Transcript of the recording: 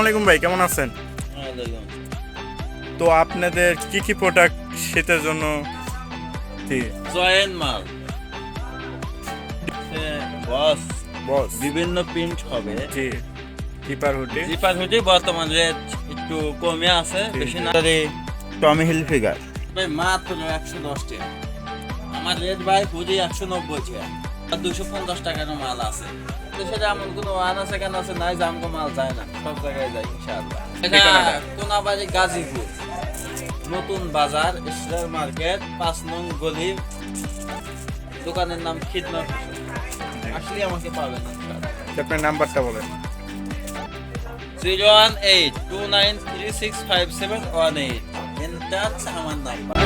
আলাইকুম ভাই কেমন আছেন? তো আপনাদের কি কি প্রোডাক্ট শীতের জন্য জয়েন মাল। বস। বস। বিভিন্ন প্রিন্ট হবে। জি কিপার হুডি জিপার হুডি বর্তমান রেট একটু কমে আছে বেশি। না। টমি হিল ফিগার ভাই মাত্র একশো দশ টাকা। আমার রেট ভাই হুডি একশো নব্বই টাকা। দুশো পঞ্চাশ টাকার মাল আছে। তো সেটা এমন কোনো ওয়ান আছে কেন আছে? নাই যে আমাকে মাল যায় না। সব জায়গায় যায় ইনশাআল্লাহ। এটা? কোনাবাড়ি গাজীপুর। নতুন বাজার স্টার মার্কেট পাঁচ নং গলি। দোকানের নাম খিদমত। আসলে আমাকে পাবেন আপনার নাম্বারটা বলেন। Zero one eight two nine three six five seven one eight. আমার নাম্বার।